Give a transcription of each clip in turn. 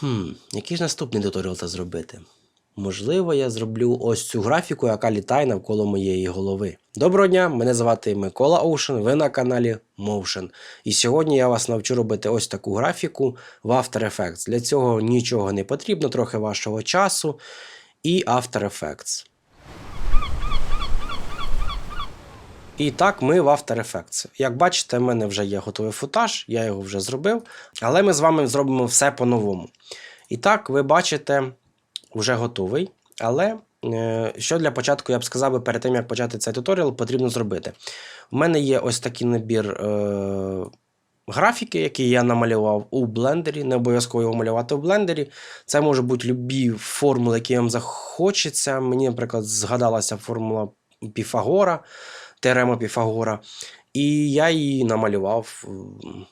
Хм, який ж наступний туторіал та зробити? Можливо, я зроблю ось цю графіку, яка літає навколо моєї голови. Доброго дня, мене звати Микола Оушен, ви на каналі Motion. І сьогодні я вас навчу робити ось таку графіку в After Effects. Для цього нічого не потрібно, трохи вашого часу і After Effects. І так, ми в After Effects. Як бачите, в мене вже є готовий футаж, я його вже зробив, але ми з вами зробимо все по-новому. І так, ви бачите, вже готовий. Але е, що для початку я б сказав, перед тим як почати цей туторіал, потрібно зробити. У мене є ось такий набір е, графіки, який я намалював у блендері. Не обов'язково його малювати в блендері. Це можуть бути любі формули, які вам захочеться. Мені, наприклад, згадалася формула Піфагора, теорема Піфагора. І я її намалював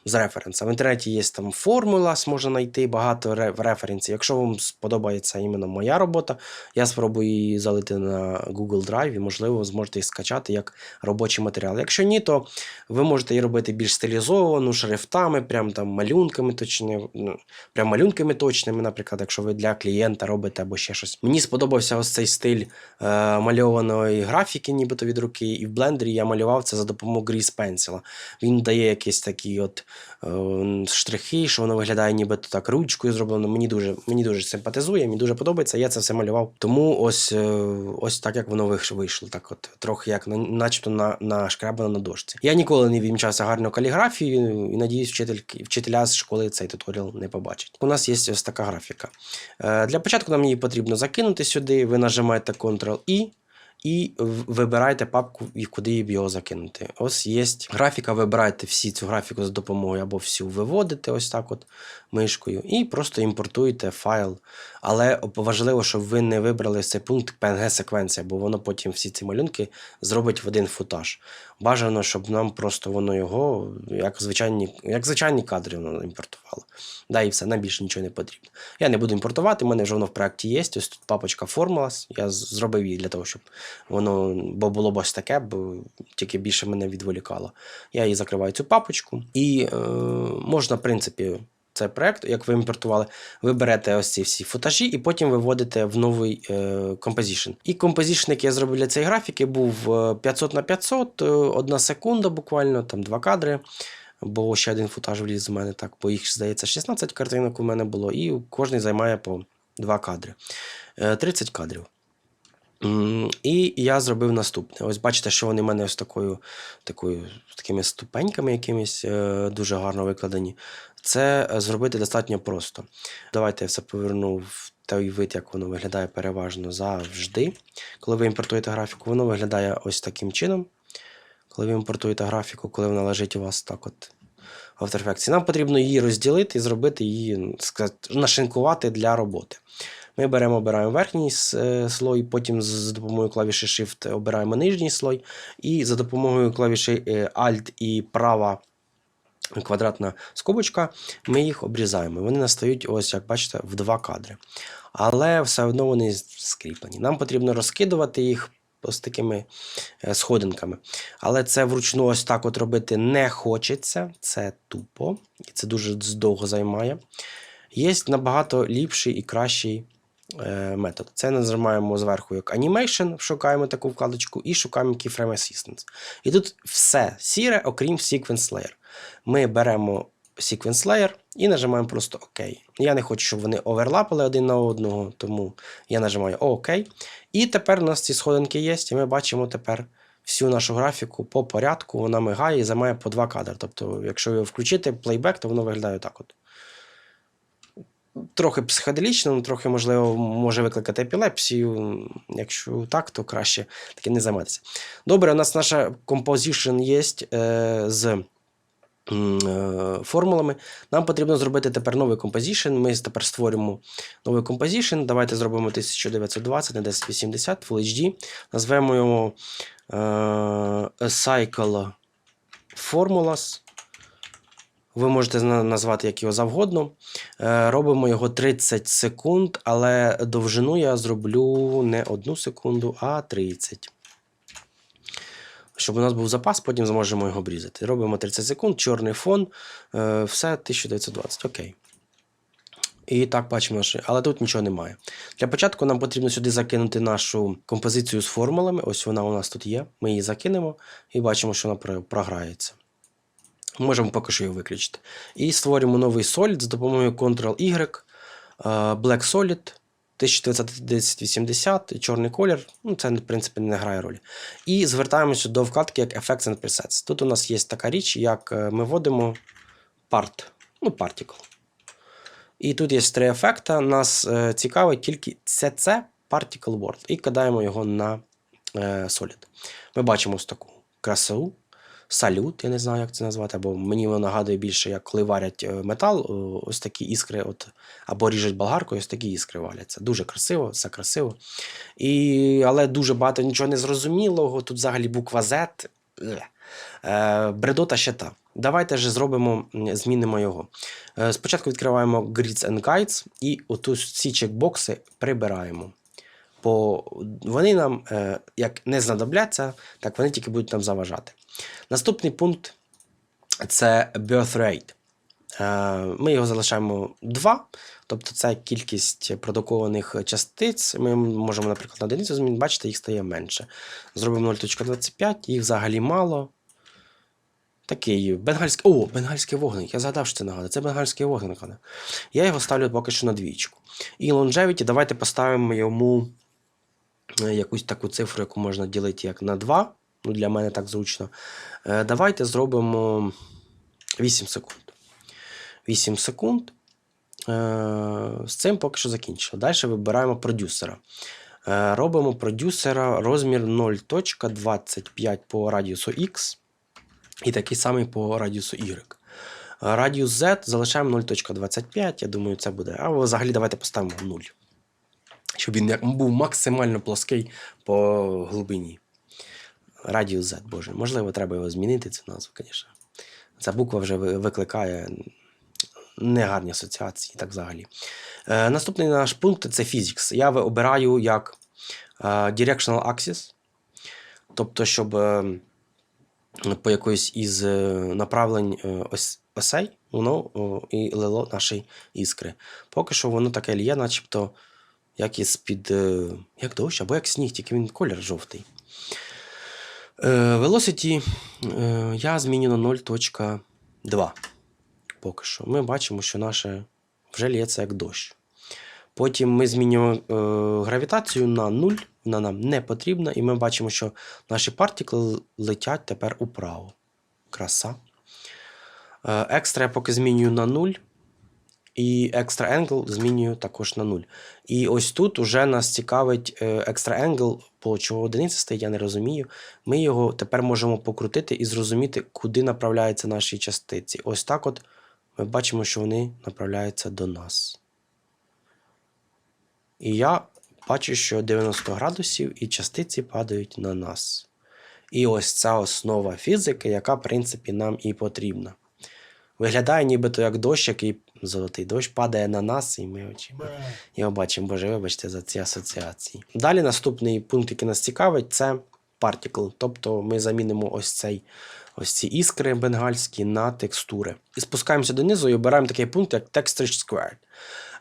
з референса. В інтернеті є там формула, можна знайти багато референсів. Якщо вам сподобається іменно моя робота, я спробую її залити на Google Drive і, можливо, зможете її скачати як робочий матеріал. Якщо ні, то ви можете її робити більш стилізовану, шрифтами, прям там малюнками точними, ну, прям малюнками точними, наприклад, якщо ви для клієнта робите або ще щось. Мені сподобався ось цей стиль е, мальованої графіки, нібито від руки, і в блендері я малював це за допомогою Grease Pencil. Він дає якісь такі от е, штрихи, що воно виглядає нібито так ручкою зроблено. Мені дуже, мені дуже симпатизує, мені дуже подобається. Я це все малював. Тому ось, е, ось так, як воно вийшло. Так от, трохи як на- начебто на, нашкрябано на дошці. Я ніколи не вімчався гарно каліграфію і надіюсь, вчительки, вчителя з школи цей туторіал не побачать. У нас є ось така графіка. Е, Для початку нам її потрібно закинути сюди. Ви нажимаєте Ctrl-I і вибирайте папку, і куди його закинути. Ось є графіка, вибирайте всі цю графіку за допомогою або всю виводите ось так от мишкою, і просто імпортуєте файл. Але важливо, щоб ви не вибрали цей пункт PNG-секвенція, бо воно потім всі ці малюнки зробить в один футаж. Бажано, щоб нам просто воно його, як звичайні, як звичайні кадри, воно імпортувало. Да, і все, нам більше нічого не потрібно. Я не буду імпортувати, у мене вже воно в проєкті є. Ось тут папочка Formulas. Я зробив її для того, щоб воно бо було ось таке, бо тільки більше мене відволікало. Я її закриваю цю папочку, і е, можна, в принципі, цей проект, як ви імпортували, ви берете ось ці всі футажі і потім виводите в новий е, І Composition, який я зробив для цієї графіки, був е, 500 на 500, е, одна секунда буквально, там два кадри. Бо ще один футаж вліз у мене так, бо їх, здається, 16 картинок у мене було, і кожен займає по 2 кадри. Е, 30 кадрів. І я зробив наступне. Ось бачите, що вони в мене ось такою, такою, такими ступеньками якимись е, дуже гарно викладені. Це е, зробити достатньо просто. Давайте я все поверну в той вид, як воно виглядає переважно завжди. Коли ви імпортуєте графіку, воно виглядає ось таким чином. Коли ви імпортуєте графіку, коли вона лежить у вас так от в After Effects. Нам потрібно її розділити і зробити її, ну, сказати, нашинкувати для роботи. Ми беремо, обираємо верхній е, слой, потім з- з допомогою клавіші Shift обираємо нижній слой, і за допомогою клавіші е, Alt і права квадратна скобочка, ми їх обрізаємо. Вони настають, ось, як бачите, в два кадри. Але все одно вони скріплені. Нам потрібно розкидувати їх ось такими е, сходинками. Але це вручну ось так от робити не хочеться. Це тупо, і це дуже довго займає. Є набагато ліпший і кращий метод. Це нажимаємо зверху як Animation, шукаємо таку вкладочку і шукаємо Keyframe Assistance. І тут все сіре, окрім Sequence Layer. Ми беремо Sequence Layer і нажимаємо просто ОК. Я не хочу, щоб вони оверлапали один на одного, тому я нажимаю ОК. І тепер у нас ці сходинки є, і ми бачимо тепер всю нашу графіку по порядку, вона мигає і займає по два кадри. Тобто, якщо ви включите плейбек, то воно виглядає так от. Трохи психоделічно, ну, трохи, можливо, може викликати епілепсію. Якщо так, то краще таки не займатися. Добре, у нас наша композишн є е, з е, формулами. Нам потрібно зробити тепер новий композишн. Ми тепер створюємо новий композишн. Давайте зробимо 1920 на 1080 Full HD. Назвемо його е, Cycle Formulas. Ви можете назвати як його завгодно. Е, Робимо його 30 секунд, але довжину я зроблю не 1 секунду, а 30. Щоб у нас був запас, потім зможемо його обрізати. Робимо 30 секунд, чорний фон, е, все 1920. Окей. І так бачимо, що... але тут нічого немає. Для початку нам потрібно сюди закинути нашу композицію з формулами. Ось вона у нас тут є. Ми її закинемо і бачимо, що вона програється. Можемо поки що її виключити. І створюємо новий Solid з допомогою Ctrl-Y, е, Black Solid 191080, і чорний колір. Ну, це, в принципі, не грає ролі. І звертаємося до вкладки як Effects and Presets. Тут у нас є така річ, як е, ми вводимо part, ну, particle. І тут є три ефекти. Нас е, цікавить тільки CC Particle World. І кидаємо його на Solid. Ми бачимо ось таку красу. Салют, я не знаю, як це назвати, або мені воно нагадує більше, як коли варять е, метал, ось такі іскри, от, або ріжуть болгаркою, ось такі іскри валяться. Дуже красиво, все красиво. І, але дуже багато нічого незрозумілого. Тут взагалі буква Z. Е. Е, бредота ще та. Давайте же зробимо, змінимо його. Спочатку відкриваємо Grids and Guides і отут ці чекбокси прибираємо. Бо вони нам як не знадобляться, так вони тільки будуть нам заважати. Наступний пункт це birth rate. Е, Ми його залишаємо 2, тобто це кількість продукованих частиць. Ми можемо, наприклад, на одиницю змінити, бачите, їх стає менше. Зробимо 0.25, їх взагалі мало. Такий бенгальський. О, бенгальський вогник. Я згадав, що це нагадує. Це бенгальський вогник. Я його ставлю поки що на двічку. І longevity давайте поставимо йому е, якусь таку цифру, яку можна ділити як на 2. Ну, для мене так зручно. Е, Давайте зробимо 8 секунд. 8 секунд. Е, З цим поки що закінчили. Далі вибираємо продюсера. Е, Робимо продюсера розмір 0.25 по радіусу X і такий самий по радіусу Y. Радіус Z залишаємо 0.25, я думаю, це буде. А взагалі давайте поставимо 0. Щоб він був максимально плоский по глибині. Радіус Z, боже. Можливо, треба його змінити, цю назву, звісно. Ця буква вже викликає негарні асоціації, так взагалі. Е, наступний наш пункт це Physics. Я обираю як е, Directional Axis. Тобто, щоб е, по якоїсь із е, направлень ось, осей воно о, і лило наші іскри. Поки що воно таке лє, начебто, як із під е, як дощ, або як сніг, тільки він колір жовтий. Е, Velocity е, я зміню на 0.2. Поки що. Ми бачимо, що наше вже лється як дощ. Потім ми змінюємо е, гравітацію на 0, вона нам не потрібна, і ми бачимо, що наші партикли летять тепер управо. Краса. Екстра я поки змінюю на 0. І Extra Angle змінюю також на 0. І ось тут уже нас цікавить е, Extra Angle, по чого одиниця стоїть, я не розумію. Ми його тепер можемо покрутити і зрозуміти, куди направляються наші частиці. Ось так от ми бачимо, що вони направляються до нас. І я бачу, що 90 градусів і частиці падають на нас. І ось ця основа фізики, яка, в принципі, нам і потрібна. Виглядає нібито як дощ, який золотий дощ падає на нас, і ми очима його бачимо. Боже, вибачте за ці асоціації. Далі наступний пункт, який нас цікавить, це particle. Тобто ми замінимо ось цей. Ось ці іскри бенгальські на текстури. І спускаємося донизу і обираємо такий пункт, як Texture Squared.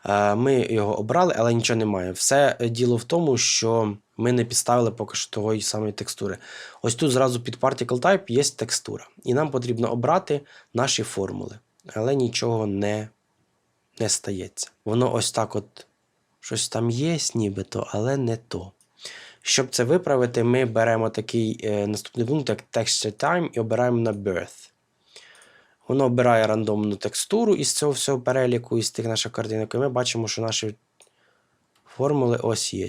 Е, Ми його обрали, але нічого немає. Все діло в тому, що ми не підставили поки що того самої текстури. Ось тут зразу під Particle Type є текстура. І нам потрібно обрати наші формули. Але нічого не, не стається. Воно ось так от щось там є, нібито, але не то. Щоб це виправити, ми беремо такий е, наступний пункт, як Texture Time, і обираємо на Birth. Воно обирає рандомну текстуру із цього всього переліку, із тих наших картинок, і ми бачимо, що наші формули ось є.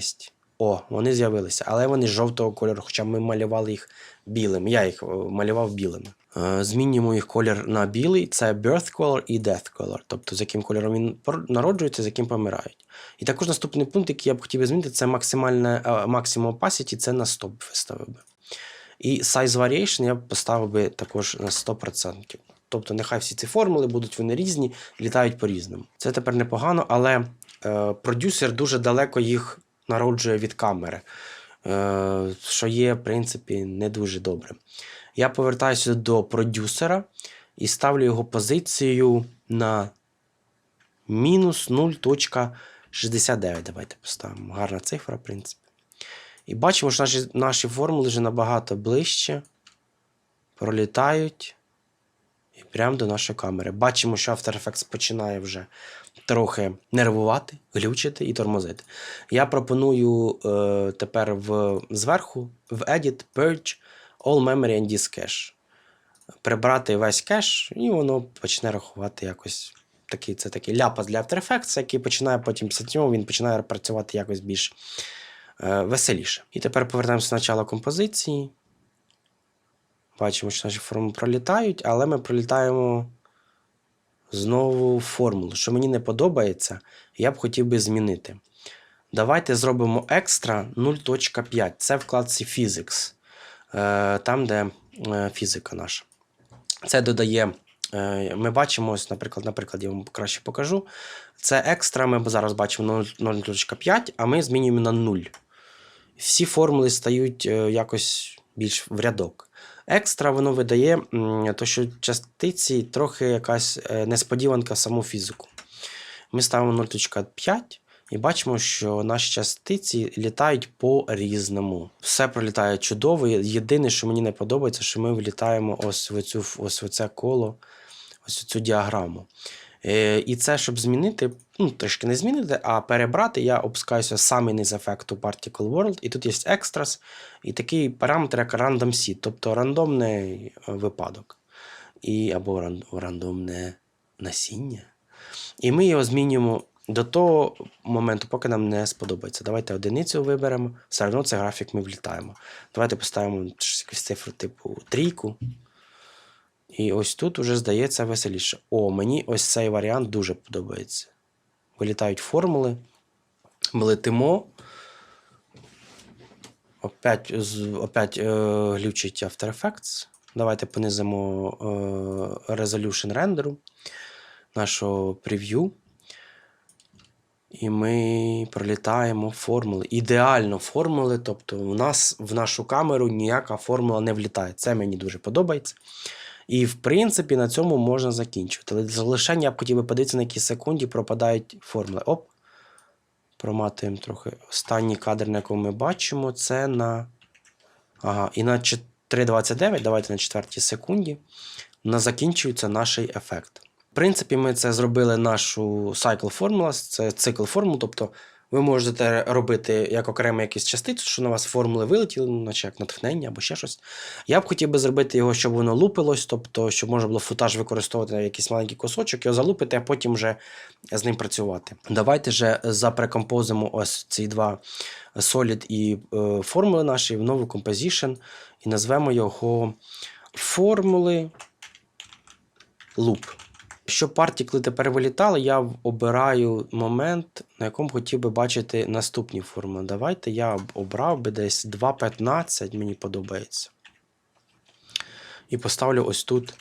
О, вони з'явилися, але вони жовтого кольору, хоча ми малювали їх білим. Я їх е, малював білими. Е, Змінюємо їх колір на білий. Це birth color і death color, тобто з яким кольором він народжується, з яким помирають. І також наступний пункт, який я б хотів змінити, це максимальне е, максимум opacity, це на 100 б виставив би. І size variation я б поставив би також на 100%. Тобто, нехай всі ці формули будуть вони різні, літають по-різному. Це тепер непогано, але е, продюсер дуже далеко їх народжує від камери, е, що є, в принципі, не дуже добре. Я повертаюся до продюсера і ставлю його позицію на мінус 0.69. Давайте поставимо. Гарна цифра, в принципі. І бачимо, що наші, наші формули вже набагато ближче. Пролітають. І прямо до нашої камери. Бачимо, що After Effects починає вже трохи нервувати, глючити і тормозити. Я пропоную е, тепер в, зверху в Edit, Purge, All Memory and Disk Cache. Прибрати весь кеш, і воно почне рахувати якось. Такий, це такий ляпас для After Effects, який починає потім після цього він починає працювати якось більш е, веселіше. І тепер повертаємося до начала композиції. Бачимо, що наші форми пролітають, але ми пролітаємо знову формулу. Що мені не подобається, я б хотів би змінити. Давайте зробимо екстра 0.5. Це вкладці Physics, там, де е, фізика наша. Це додає. е, Ми бачимо, ось, наприклад, наприклад, я вам краще покажу. Це екстра, ми зараз бачимо 0.5, а ми змінюємо на 0. Всі формули стають е, якось більш в рядок. Екстра воно видає, то що частиці трохи якась е, несподіванка саму фізику. Ми ставимо 0.5 і бачимо, що наші частиці літають по-різному. Все пролітає чудово. Єдине, що мені не подобається, що ми влітаємо ось в цю ось в це коло, ось в цю діаграму. Е, І це, щоб змінити, ну, трішки не змінити, а перебрати, я опускаюся в самий низ ефекту Particle World, і тут є Extras, і такий параметр, як Random Seed, тобто рандомний е, випадок. І, або рандомне насіння. І ми його змінюємо до того моменту, поки нам не сподобається. Давайте одиницю виберемо, все одно цей графік ми влітаємо. Давайте поставимо якусь цифру типу трійку. І ось тут уже здається веселіше. О, мені ось цей варіант дуже подобається. Вилітають формули. Ми летимо. Опять, опять е, глючить After Effects. Давайте понизимо е, resolution рендеру нашого прев'ю. І ми пролітаємо формули. Ідеально формули. Тобто, у нас в нашу камеру ніяка формула не влітає. Це мені дуже подобається. І, в принципі, на цьому можна закінчувати. Але лише я б хотів би подивитися, на якій секунді пропадають формули. Оп. Проматуємо трохи. Останній кадр, на якому ми бачимо, це на. Ага, і на 3.29, давайте на четвертій секунді. На закінчується наш ефект. В принципі, ми це зробили нашу Cycle Formulas, це цикл формул, тобто ви можете робити як окремо якісь частицю, що на вас формули вилетіли, ну, наче як натхнення або ще щось. Я б хотів би зробити його, щоб воно лупилось, тобто, щоб можна було футаж використовувати на якийсь маленький кусочок, його залупити, а потім вже з ним працювати. Давайте же запрекомпозимо ось ці два Solid і е, формули наші в нову Composition і назвемо його формули loop. Щоб партікли тепер вилітали, я обираю момент, на якому хотів би бачити наступні формули. Давайте я обрав би десь 2.15, мені подобається. І поставлю ось тут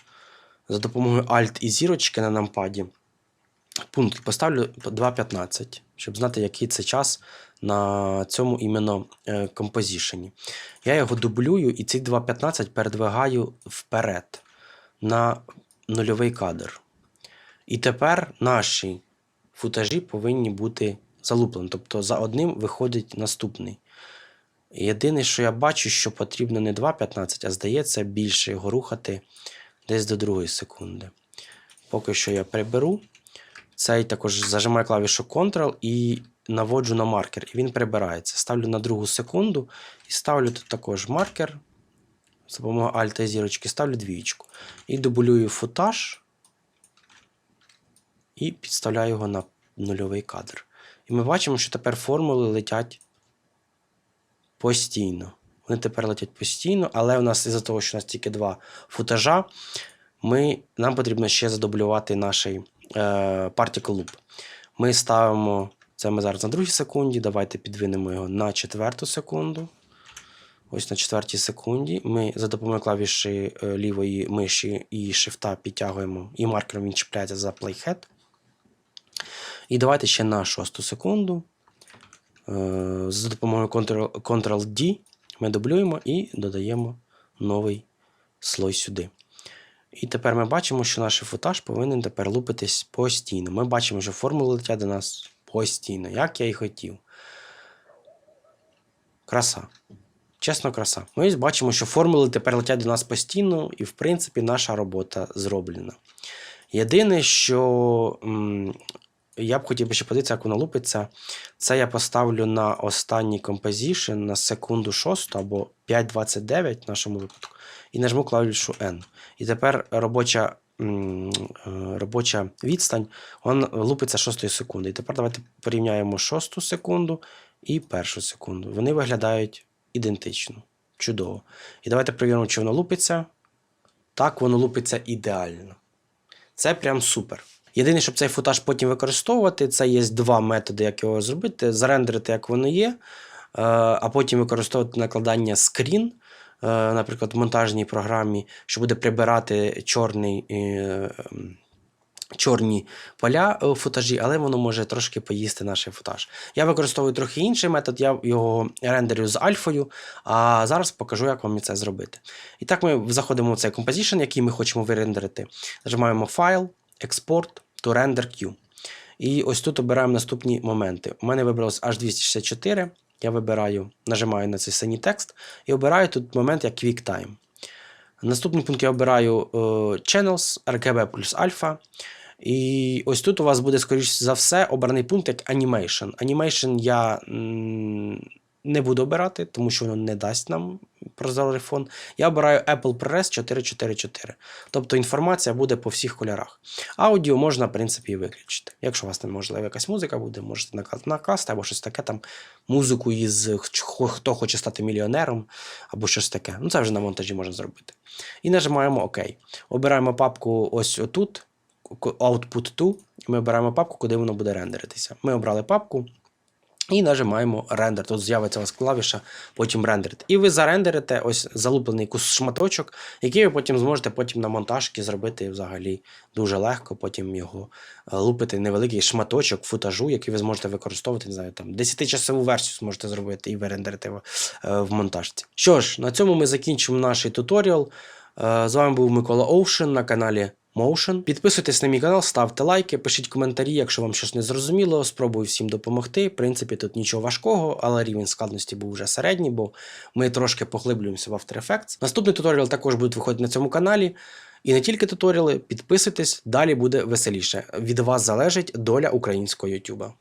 за допомогою Alt і зірочки на нампаді. Пункт поставлю 2.15, щоб знати, який це час на цьому іменно е, композішені. Я його дублюю і ці 2.15 передвигаю вперед на нульовий кадр. І тепер наші футажі повинні бути залуплені. Тобто за одним виходить наступний. Єдине, що я бачу, що потрібно не 2.15, а здається, більше його рухати десь до другої секунди. Поки що я приберу. Цей також зажимаю клавішу Ctrl і наводжу на маркер. І він прибирається. Ставлю на другу секунду і ставлю тут також маркер. За допомогою Alt і зірочки ставлю двічку. І дублюю футаж і підставляю його на нульовий кадр. І ми бачимо, що тепер формули летять постійно. Вони тепер летять постійно, але у нас із-за того, що у нас тільки два футажа, ми, нам потрібно ще задублювати наш е, particle loop. Ми ставимо це ми зараз на другій секунді. Давайте підвинемо його на четверту секунду. Ось на четвертій секунді ми за допомогою клавіші е, лівої миші і шифта підтягуємо, і маркером він чіпляється за playhead. І давайте ще на шосту секунду. Е, За допомогою Ctrl-D ми дублюємо і додаємо новий слой сюди. І тепер ми бачимо, що наш футаж повинен тепер лупитись постійно. Ми бачимо, що формули летять до нас постійно, як я і хотів. Краса. Чесно, краса. Ми бачимо, що формули тепер летять до нас постійно, і, в принципі, наша робота зроблена. Єдине, що я б хотів би ще подивитися, як воно лупиться. Це я поставлю на останній композішн на секунду шосту або 5.29 в нашому випадку, і нажму клавішу N. І тепер робоча, е, робоча відстань вон лупиться 6 секунди. І тепер давайте порівняємо 6 секунду і першу секунду. Вони виглядають ідентично. Чудово. І давайте перевіримо, чи воно лупиться. Так, воно лупиться ідеально. Це прям супер. Єдине, щоб цей футаж потім використовувати, це є два методи, як його зробити: зарендерити, як воно є, е, а потім використовувати накладання скрін, е, наприклад, в монтажній програмі, що буде прибирати чорний. е, Чорні поля у футажі, але воно може трошки поїсти наш футаж. Я використовую трохи інший метод, я його рендерю з альфою, а зараз покажу, як вам це зробити. І так ми заходимо в цей композишн, який ми хочемо вирендерити. Нажимаємо файл, експорт to render queue. І ось тут обираємо наступні моменти. У мене вибралось H264. Я вибираю, нажимаю на цей синій текст і обираю тут момент як QuickTime. Наступний пункт я обираю е, Channels, RGB плюс Alpha. І ось тут у вас буде, скоріш за все, обраний пункт як Animation. Animation я не буду обирати, тому що воно не дасть нам прозорий фон. Я обираю Apple ProRes 444. Тобто інформація буде по всіх кольорах. Аудіо можна, в принципі, і виключити. Якщо у вас не можливо якась музика буде, можете накласти або щось таке там. Музику із хто хоче стати мільйонером, або щось таке. Ну це вже на монтажі можна зробити. І нажимаємо ОК. Обираємо папку ось отут. Output to, і ми обираємо папку, куди воно буде рендеритися. Ми обрали папку і нажимаємо рендер. Тут з'явиться у вас клавіша, потім рендерити. І ви зарендерите ось залуплений якийсь шматочок, який ви потім зможете потім на монтажці зробити взагалі дуже легко. Потім його е, лупити невеликий шматочок футажу, який ви зможете використовувати, не знаю, там 10-часову версію зможете зробити і вирендерити е, в монтажці. Що ж, на цьому ми закінчимо наш туторіал. Е, З вами був Микола Оушен на каналі Motion. Підписуйтесь на мій канал, ставте лайки, пишіть коментарі, якщо вам щось не зрозуміло. Спробую всім допомогти. В принципі, тут нічого важкого, але рівень складності був вже середній, бо ми трошки поглиблюємося в After Effects. Наступний туторіал також буде виходити на цьому каналі. І не тільки туторіали, підписуйтесь, далі буде веселіше. Від вас залежить доля українського YouTube.